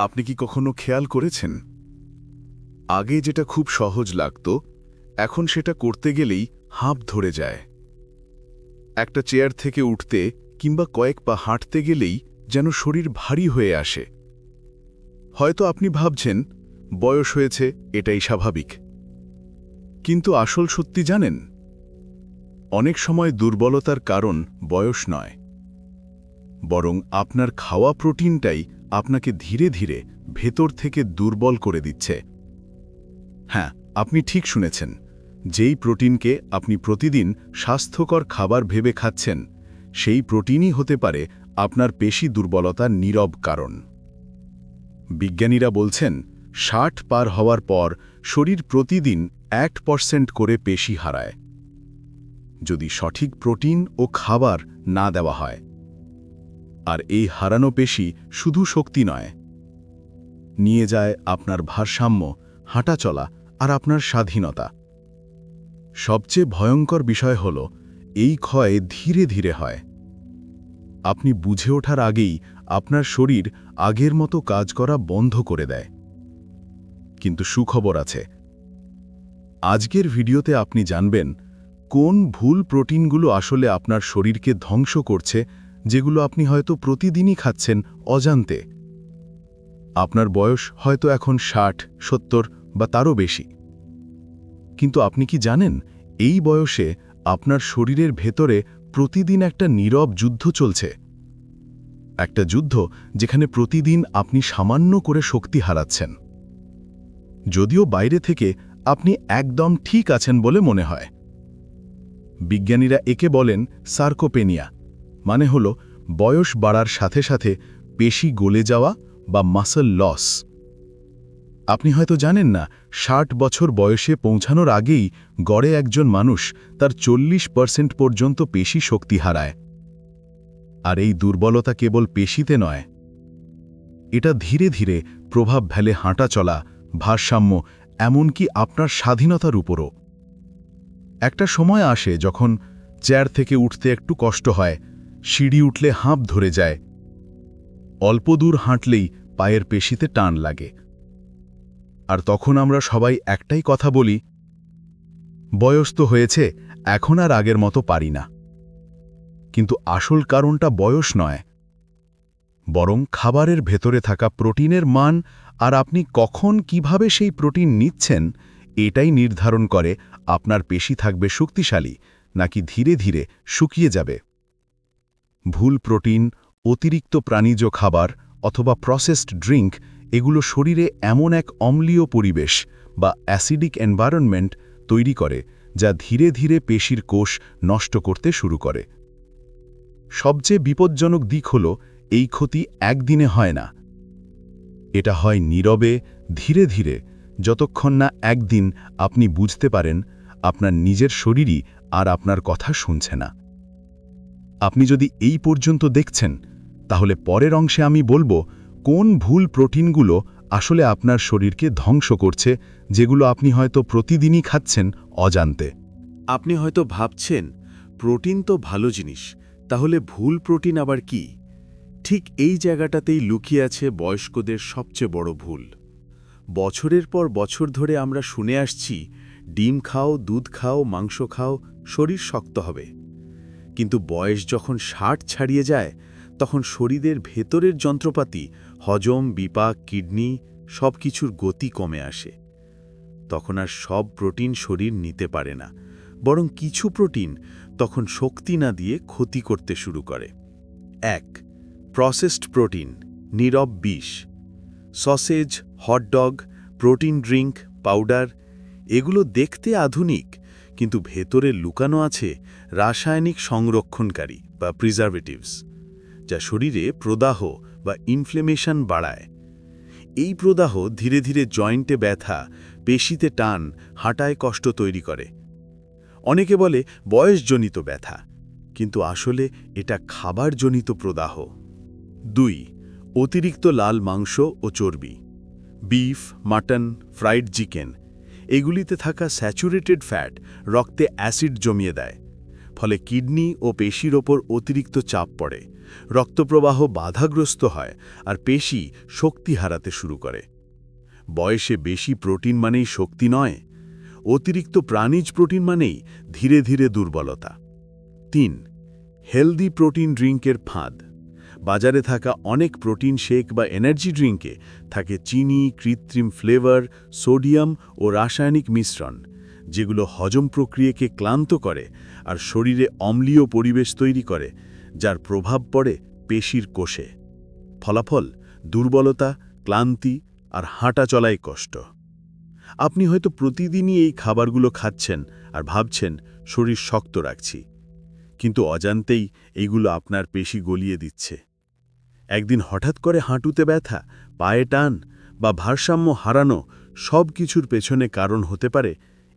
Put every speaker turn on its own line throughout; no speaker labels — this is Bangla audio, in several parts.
আপনি কি কখনো খেয়াল করেছেন? আগে যেটা খুব সহজ লাগত, এখন সেটা করতে গেলেই হাঁপ ধরে যায়। একটা চেয়ার থেকে উঠতে কিংবা কয়েক পা হাঁটতে গেলেই যেন শরীর ভারী হয়ে আসে। হয়তো আপনি ভাবছেন, বয়স হয়েছে, এটাই স্বাভাবিক। কিন্তু আসল সত্যি জানেন? অনেক সময় দুর্বলতার কারণ বয়স নয়। বরং আপনার খাওয়া প্রোটিনটাই আপনাকে ধীরে ধীরে ভেতর থেকে দুর্বল করে দিচ্ছে। হ্যাঁ আপনি ঠিক শুনেছেন। যেই প্রোটিনকে আপনি প্রতিদিন স্বাস্থ্যকর খাবার ভেবে খাচ্ছেন, সেই প্রোটিনই হতে পারে আপনার পেশি দুর্বলতার নীরব কারণ। বিজ্ঞানীরা বলছেন, ষাট পার হওয়ার পর শরীর প্রতিদিন এক পার্সেন্ট করে পেশি হারায়। যদি সঠিক প্রোটিন ও খাবার না দেওয়া হয় আর এই হারানো পেশি শুধু শক্তি নয়। নিয়ে যায় আপনার ভারসাম্য, হাঁটা চলা আর আপনার স্বাধীনতা। সবচেয়ে ভয়ঙ্কর বিষয় হল, এই ক্ষয় ধীরে ধীরে হয়। আপনি বুঝে ওঠার আগেই আপনার শরীর আগের মতো কাজ করা বন্ধ করে দেয়। কিন্তু সুখবর আছে। আজকের ভিডিওতে আপনি জানবেন, কোন ভুল প্রোটিনগুলো আসলে আপনার শরীরকে ধ্বংস করছে যেগুলো আপনি হয়তো প্রতিদিনই খাচ্ছেন অজান্তে। আপনার বয়স হয়তো এখন ষাট, সত্তর বা তারও বেশি। কিন্তু আপনি কি জানেন, এই বয়সে আপনার শরীরের ভেতরে প্রতিদিন একটা নীরব যুদ্ধ চলছে। একটা যুদ্ধ যেখানে প্রতিদিন আপনি সামান্য করে শক্তি হারাচ্ছেন। যদিও বাইরে থেকে আপনি একদম ঠিক আছেন বলে মনে হয়। বিজ্ঞানীরা একে বলেন সার্কোপেনিয়া। মানে হল বয়স বাড়ার সাথে সাথে পেশি গলে যাওয়া বা মাসল লস আপনি হয়তো জানেন না, ষাট বছর বয়সে পৌঁছানোর আগেই গড়ে একজন মানুষ তার চল্লিশ পার্সেন্ট পর্যন্ত পেশি শক্তি হারায়। আর এই দুর্বলতা কেবল পেশিতে নয়। এটা ধীরে ধীরে প্রভাব ফেলে হাঁটা চলা, ভারসাম্য, এমনকি আপনার স্বাধীনতার উপরও। একটা সময় আসে যখন চেয়ার থেকে উঠতে একটু কষ্ট হয় সিঁড়ি উঠলে হাঁপ ধরে যায়। অল্প দূর হাঁটলেই পায়ের পেশিতে টান লাগে। আর তখন আমরা সবাই একটাই কথা বলি, বয়স তো হয়েছে, এখন আর আগের মতো পারি না। কিন্তু আসল কারণটা বয়স নয়। বরং খাবারের ভেতরে থাকা প্রোটিনের মান আর আপনি কখন কীভাবে সেই প্রোটিন নিচ্ছেন, এটাই নির্ধারণ করে আপনার পেশি থাকবে শক্তিশালী, নাকি ধীরে ধীরে শুকিয়ে যাবে। ভুল প্রোটিন, অতিরিক্ত প্রাণীজ খাবার অথবা প্রসেসড ড্রিঙ্ক এগুলো শরীরে এমন এক অম্লীয় পরিবেশ বা অ্যাসিডিক এনভায়রনমেন্ট তৈরি করে যা ধীরে ধীরে পেশির কোষ নষ্ট করতে শুরু করে। সবচেয়ে বিপজ্জনক দিক হল এই ক্ষতি একদিনে হয় না। এটা হয় নীরবে, ধীরে ধীরে, যতক্ষণ না একদিন আপনি বুঝতে পারেন আপনার নিজের শরীরই আর আপনার কথা শুনছে না। আপনি যদি এই পর্যন্ত দেখছেন, তাহলে পরের অংশে আমি বলব কোন ভুল প্রোটিনগুলো আসলে আপনার শরীরকে ধ্বংস করছে, যেগুলো আপনি হয়তো প্রতিদিনই খাচ্ছেন অজান্তে।
আপনি হয়তো ভাবছেন, প্রোটিন তো ভালো জিনিস, তাহলে ভুল প্রোটিন আবার কি? ঠিক এই জায়গাটাতেই লুকিয়ে আছে বয়স্কদের সবচেয়ে বড় ভুল। বছরের পর বছর ধরে আমরা শুনে আসছি, ডিম খাও, দুধ খাও, মাংস খাও, শরীর শক্ত হবে। কিন্তু বয়স যখন ষাট ছাড়িয়ে যায়, তখন শরীরের ভেতরের যন্ত্রপাতি, হজম, বিপাক, কিডনি সব কিছুর গতি কমে আসে। তখন আর সব প্রোটিন শরীর নিতে পারে না, বরং কিছু প্রোটিন তখন শক্তি না দিয়ে ক্ষতি করতে শুরু করে। এক, প্রসেসড প্রোটিন, নীরব বিষ, sausage, hot dog, protein drink, powder, এগুলো দেখতে আধুনিক কিন্তু ভেতরে লুকানো আছে রাসায়নিক সংরক্ষণকারী বা প্রিজারভেটিভস যা শরীরে প্রদাহ বা ইনফ্লেমেশন বাড়ায়। এই প্রদাহ ধীরে ধীরে জয়েন্টে ব্যথা, পেশিতে টান, হাঁটায় কষ্ট তৈরি করে। অনেকে বলে বয়সজনিত ব্যথা, কিন্তু আসলে এটা খাবারজনিত প্রদাহ। দুই, অতিরিক্ত লাল মাংস ও চর্বি। বিফ, মাটন, ফ্রাইড চিকেন এগুলিতে থাকা স্যাচুরেটেড ফ্যাট রক্তে অ্যাসিড জমিয়ে দেয়, ফলে কিডনি ও পেশির ওপর অতিরিক্ত চাপ পড়ে, রক্তপ্রবাহ বাধাগ্রস্ত হয় আর পেশি শক্তি হারাতে শুরু করে। বয়সে বেশি প্রোটিন মানেই শক্তি নয়, অতিরিক্ত প্রাণীজ প্রোটিন মানেই ধীরে ধীরে দুর্বলতা। তিন, হেলদি প্রোটিন ড্রিঙ্কের ফাঁদ। বাজারে থাকা অনেক প্রোটিন শেক বা এনার্জি ড্রিঙ্কে থাকে চিনি, কৃত্রিম ফ্লেভার, সোডিয়াম ও রাসায়নিক মিশ্রণ, যেগুলো হজম প্রক্রিয়াকে ক্লান্ত করে আর শরীরে অম্লীয় পরিবেশ তৈরি করে, যার প্রভাব পড়ে পেশির কোষে। ফলাফল, দুর্বলতা, ক্লান্তি আর হাঁটা চলায় কষ্ট। আপনি হয়তো প্রতিদিনই এই খাবারগুলো খাচ্ছেন আর ভাবছেন, শরীর শক্ত রাখছি। কিন্তু অজান্তেই এইগুলো আপনার পেশি গলিয়ে দিচ্ছে। একদিন হঠাৎ করে হাঁটুতে ব্যথা, পায়ে টান বা ভারসাম্য হারানো সব কিছুর পেছনে কারণ হতে পারে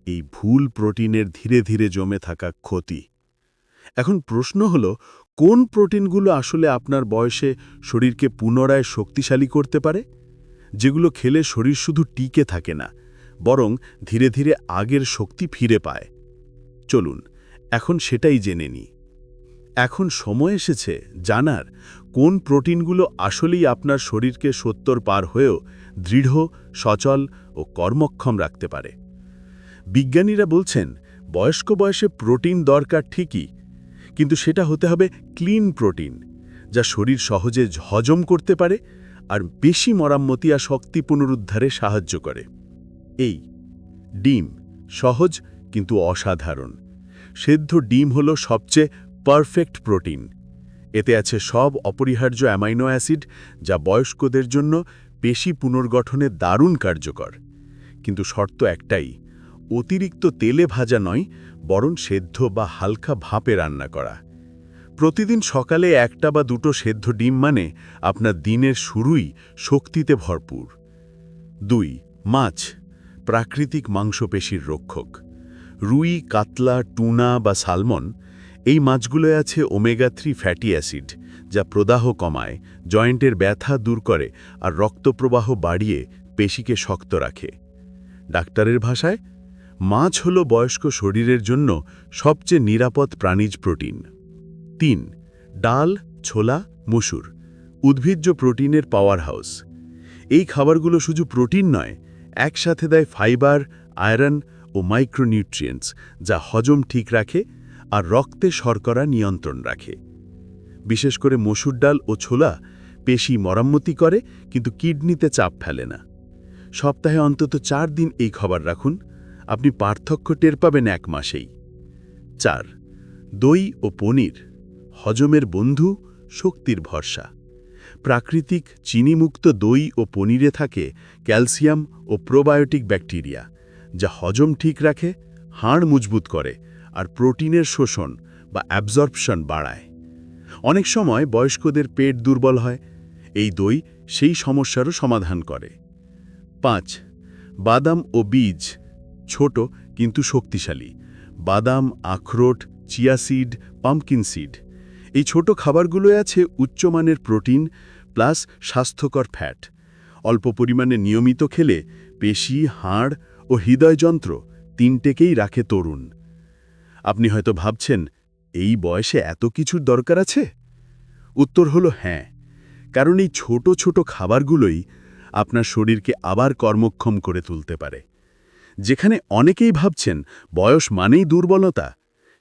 এই ভুল প্রোটিনের ধীরে ধীরে জমে থাকা ক্ষতি। এখন প্রশ্ন হল, কোন প্রোটিনগুলো আসলে আপনার বয়সে শরীরকে পুনরায় শক্তিশালী করতে পারে? যেগুলো খেলে শরীর শুধু টিকে থাকে না, বরং ধীরে ধীরে আগের শক্তি ফিরে পায়। চলুন, এখন সেটাই জেনে নিই। এখন সময় এসেছে জানার কোন প্রোটিনগুলো আসলেই আপনার শরীরকে সত্তর পার হয়েও দৃঢ়, সচল ও কর্মক্ষম রাখতে পারে। বিজ্ঞানীরা বলছেন, বয়স্ক বয়সে প্রোটিন দরকার ঠিকই, কিন্তু সেটা হতে হবে ক্লিন প্রোটিন, যা শরীর সহজে হজম করতে পারে আর বেশি মরাম্মতি আর শক্তি পুনরুদ্ধারে সাহায্য করে। এই, ডিম সহজ কিন্তু অসাধারণ। সেদ্ধ ডিম হল সবচেয়ে পারফেক্ট প্রোটিন। এতে আছে সব অপরিহার্য অ্যামাইনো অ্যাসিড যা বয়স্কদের জন্য পেশি পুনর্গঠনে দারুণ কার্যকর। কিন্তু শর্ত একটাই, অতিরিক্ত তেলে ভাজা নয়, বরং সেদ্ধ বা হালকা ভাপে রান্না করা। প্রতিদিন সকালে একটা বা দুটো সেদ্ধ ডিম মানে আপনার দিনের শুরুই শক্তিতে ভরপুর। দুই, মাছ, প্রাকৃতিক মাংসপেশির রক্ষক। রুই, কাতলা, টুনা বা সালমন এই মাছগুলোয় আছে ওমেগা থ্রি ফ্যাটি অ্যাসিড, যা প্রদাহ কমায়, জয়েন্টের ব্যথা দূর করে আর রক্তপ্রবাহ বাড়িয়ে পেশিকে শক্ত রাখে। ডাক্তারের ভাষায়, মাছ হল বয়স্ক শরীরের জন্য সবচেয়ে নিরাপদ প্রাণীজ প্রোটিন। তিন, ডাল, ছোলা, মুসুর, উদ্ভিজ্জ প্রোটিনের পাওয়ার হাউস এই খাবারগুলো শুধু প্রোটিন নয়, একসাথে দেয় ফাইবার, আয়রন ও মাইক্রোনিউট্রিয়েন্টস, যা হজম ঠিক রাখে আর রক্তে শর্করা নিয়ন্ত্রণ রাখে। বিশেষ করে মসুর ডাল ও ছোলা পেশি মরাম্মতি করে, কিন্তু কিডনিতে চাপ ফেলে না। সপ্তাহে অন্তত চার দিন এই খবর রাখুন। আপনি পার্থক্য টের পাবেন এক মাসেই। চার, দই ও পনির, হজমের বন্ধু, শক্তির ভরসা। প্রাকৃতিক চিনিমুক্ত দই ও পনিরে থাকে ক্যালসিয়াম ও প্রোবায়োটিক ব্যাকটেরিয়া, যা হজম ঠিক রাখে, হাড় মজবুত করে আর প্রোটিনের শোষণ বা অ্যাবজর্পশন বাড়ায়। অনেক সময় বয়স্কদের পেট দুর্বল হয়, এই দই সেই সমস্যারও সমাধান করে। পাঁচ, বাদাম ও বীজ, ছোট কিন্তু শক্তিশালী। বাদাম, আখরোট, চিয়া সিড পাম্পকিন সিড। এই ছোট খাবারগুলোয় আছে উচ্চমানের প্রোটিন প্লাস স্বাস্থ্যকর ফ্যাট। অল্প পরিমাণে নিয়মিত খেলে পেশি, হাড় ও হৃদয়যন্ত্র তিনটেকেই রাখে তরুণ। আপনি হয়তো ভাবছেন, এই বয়সে এত কিছুর দরকার আছে? উত্তর হলো হ্যাঁ কারণ এই ছোট ছোট খাবারগুলোই আপনার শরীরকে আবার কর্মক্ষম করে তুলতে পারে। যেখানে অনেকেই ভাবছেন, বয়স মানেই দুর্বলতা,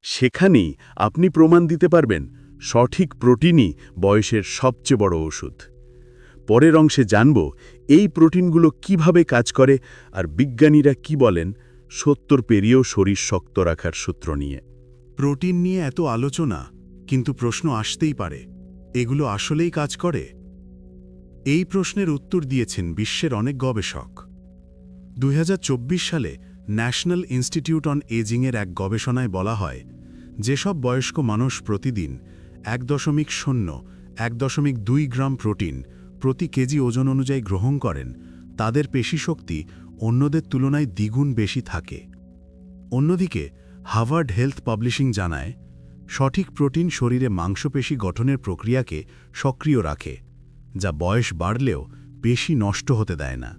সেখানেই আপনি প্রমাণ দিতে পারবেন, সঠিক প্রোটিনই বয়সের সবচেয়ে বড় ওষুধ। পরের অংশে জানব, এই প্রোটিনগুলো কীভাবে কাজ করে আর বিজ্ঞানীরা কি বলেন সত্তর পেরিয়েও শরীর শক্ত রাখার সূত্র নিয়ে।
প্রোটিন নিয়ে এত আলোচনা, কিন্তু প্রশ্ন আসতেই পারে, এগুলো আসলেই কাজ করে? এই প্রশ্নের উত্তর দিয়েছেন বিশ্বের অনেক গবেষক। দুই হাজার চব্বিশ সালে ন্যাশনাল ইনস্টিটিউট অন এজিংয়ের এক গবেষণায় বলা হয়, যেসব বয়স্ক মানুষ প্রতিদিন এক দশমিক শূন্য, এক দশমিক দুই গ্রাম প্রোটিন প্রতি কেজি ওজন অনুযায়ী গ্রহণ করেন, তাদের পেশিশক্তি অন্যদের তুলনায় দ্বিগুণ বেশি থাকে। অন্যদিকে হাভার্ড হেলথ পাবলিশিং জানায়, সঠিক প্রোটিন শরীরে মাংসপেশি গঠনের প্রক্রিয়াকে সক্রিয় রাখে, যা বয়স বাড়লেও পেশি নষ্ট হতে দেয় না।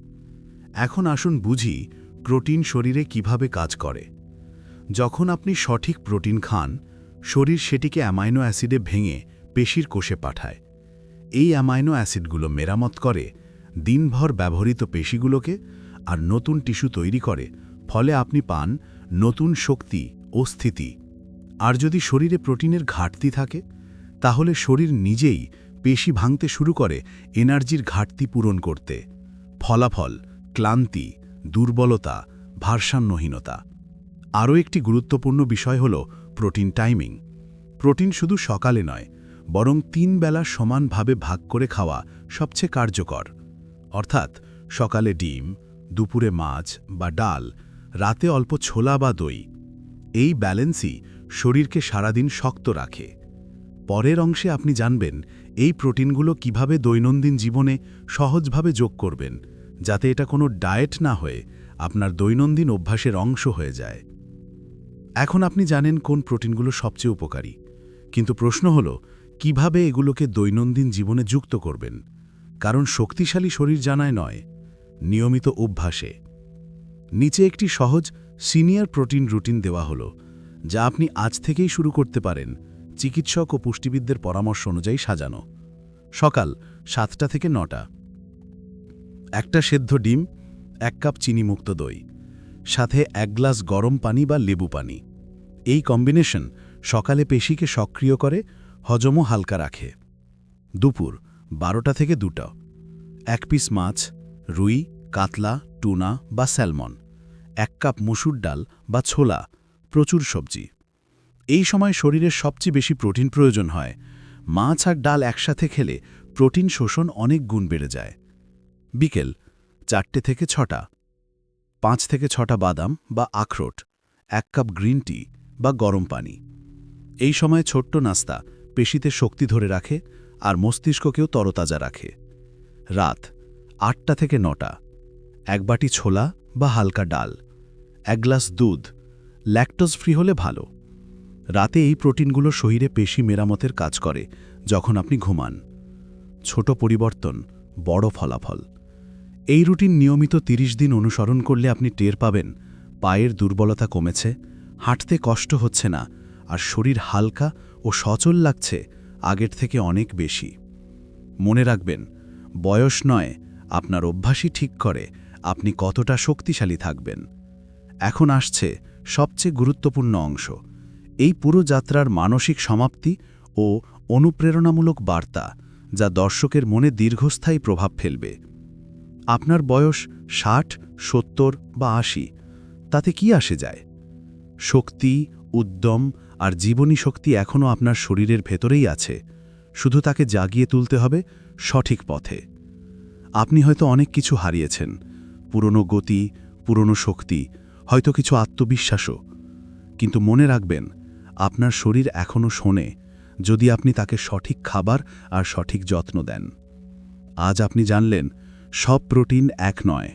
এখন আসুন বুঝি প্রোটিন শরীরে কীভাবে কাজ করে। যখন আপনি সঠিক প্রোটিন খান, শরীর সেটিকে অ্যামাইনো অ্যাসিডে ভেঙে পেশির কোষে পাঠায়। এই অ্যামাইনো অ্যাসিডগুলো মেরামত করে দিনভর ব্যবহৃত পেশিগুলোকে আর নতুন টিস্যু তৈরি করে, ফলে আপনি পান নতুন শক্তি ও স্থিতি। আর যদি শরীরে প্রোটিনের ঘাটতি থাকে, তাহলে শরীর নিজেই পেশি ভাঙতে শুরু করে এনার্জির ঘাটতি পূরণ করতে। ফলাফল, ক্লান্তি, দুর্বলতা, ভারসাম্যহীনতা। আরও একটি গুরুত্বপূর্ণ বিষয় হল প্রোটিন টাইমিং। প্রোটিন শুধু সকালে নয়, বরং তিন বেলা সমানভাবে ভাগ করে খাওয়া সবচেয়ে কার্যকর। অর্থাৎ সকালে ডিম দুপুরে মাছ বা ডাল, রাতে অল্প ছোলা বা দই। এই ব্যালেন্সই শরীরকে সারাদিন শক্ত রাখে। পরের অংশে আপনি জানবেন এই প্রোটিনগুলো কীভাবে দৈনন্দিন জীবনে সহজভাবে যোগ করবেন, যাতে এটা কোনো ডায়েট না হয়ে আপনার দৈনন্দিন অভ্যাসের অংশ হয়ে যায়। এখন আপনি জানেন কোন প্রোটিনগুলো সবচেয়ে উপকারী, কিন্তু প্রশ্ন হল, কীভাবে এগুলোকে দৈনন্দিন জীবনে যুক্ত করবেন? কারণ শক্তিশালী শরীর জানায় নয় নিয়মিত অভ্যাসে। নিচে একটি সহজ সিনিয়র প্রোটিন রুটিন দেওয়া হলো, যা আপনি আজ থেকেই শুরু করতে পারেন। চিকিৎসক ও পুষ্টিবিদদের পরামর্শ অনুযায়ী সাজানো। সকাল সাতটা থেকে নটা। একটা সেদ্ধ ডিম, এক কাপ চিনিমুক্ত দই, সাথে এক গ্লাস গরম পানি বা লেবু পানি। এই কম্বিনেশন সকালে পেশিকে সক্রিয় করে, হজমও হালকা রাখে। দুপুর বারোটা থেকে দুটো। এক পিস মাছ রুই, কাতলা, টুনা বা স্যালমন, এক কাপ মুসুর ডাল বা ছোলা, প্রচুর সবজি। এই সময় শরীরের সবচেয়ে বেশি প্রোটিন প্রয়োজন হয়। মাছ আর ডাল একসাথে খেলে প্রোটিন শোষণ অনেক গুণ বেড়ে যায়। বিকেল চারটে থেকে ছটা। পাঁচ থেকে ছটা বাদাম বা আখরোট, এক কাপ গ্রিন টি বা গরম পানি। এই সময় ছোট্ট নাস্তা পেশিতে শক্তি ধরে রাখে আর মস্তিষ্ককেও তরতাজা রাখে। রাত আটটা থেকে নটা। এক বাটি ছোলা বা হালকা ডাল, এক গ্লাস দুধ ল্যাকটোজ ফ্রি হলে ভালো। রাতে এই প্রোটিনগুলো শরীরে পেশি মেরামতের কাজ করে যখন আপনি ঘুমান। ছোট পরিবর্তন, বড় ফলাফল। এই রুটিন নিয়মিত ৩০ দিন অনুসরণ করলে আপনি টের পাবেন পায়ের দুর্বলতা কমেছে, হাঁটতে কষ্ট হচ্ছে না, আর শরীর হালকা ও সচল লাগছে আগের থেকে অনেক বেশি। মনে রাখবেন, বয়স নয় আপনার অভ্যাসই ঠিক করে, আপনি কতটা শক্তিশালী থাকবেন। এখন আসছে সবচেয়ে গুরুত্বপূর্ণ অংশ। এই পুরো যাত্রার মানসিক সমাপ্তি ও অনুপ্রেরণামূলক বার্তা যা দর্শকের মনে দীর্ঘস্থায়ী প্রভাব ফেলবে। আপনার বয়স ষাট, সত্তর বা আশি, তাতে কি আসে যায়? শক্তি, উদ্যম আর জীবনী শক্তি এখনও আপনার শরীরের ভেতরেই আছে। শুধু তাকে জাগিয়ে তুলতে হবে সঠিক পথে। আপনি হয়তো অনেক কিছু হারিয়েছেন। পুরনো গতি, পুরনো শক্তি, হয়তো কিছু আত্মবিশ্বাসও। কিন্তু মনে রাখবেন, আপনার শরীর এখনও শোনে, যদি আপনি তাকে সঠিক খাবার আর সঠিক যত্ন দেন। আজ আপনি জানলেন, সব প্রোটিন এক নয়।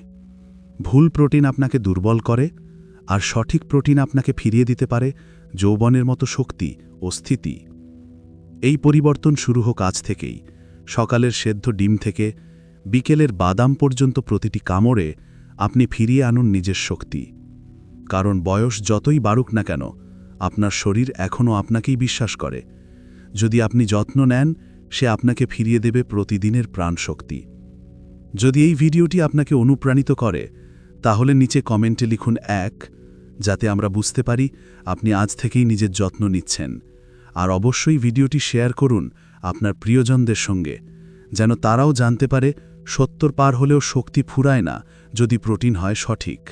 ভুল প্রোটিন আপনাকে দুর্বল করে, আর সঠিক প্রোটিন আপনাকে ফিরিয়ে দিতে পারে যৌবনের মতো শক্তি ও স্থিতি। এই পরিবর্তন শুরু হোক আজ থেকেই। সকালের সেদ্ধ ডিম থেকে বিকেলের বাদাম পর্যন্ত প্রতিটি কামড়ে আপনি ফিরিয়ে আনুন নিজের শক্তি। কারণ বয়স যতই বাড়ুক না কেন, আপনার শরীর এখনও আপনাকেই বিশ্বাস করে। যদি আপনি যত্ন নেন, সে আপনাকে ফিরিয়ে দেবে প্রতিদিনের প্রাণশক্তি। যদি এই ভিডিওটি আপনাকে অনুপ্রাণিত করে, তাহলে নিচে কমেন্টে লিখুন এক, যাতে আমরা বুঝতে পারি আপনি আজ থেকেই নিজের যত্ন নিচ্ছেন। আর অবশ্যই ভিডিওটি শেয়ার করুন আপনার প্রিয়জনদের সঙ্গে। যেন তারাও জানতে পারে সত্তর পার হলেও শক্তি ফুরায় না যদি প্রোটিন হয় সঠিক।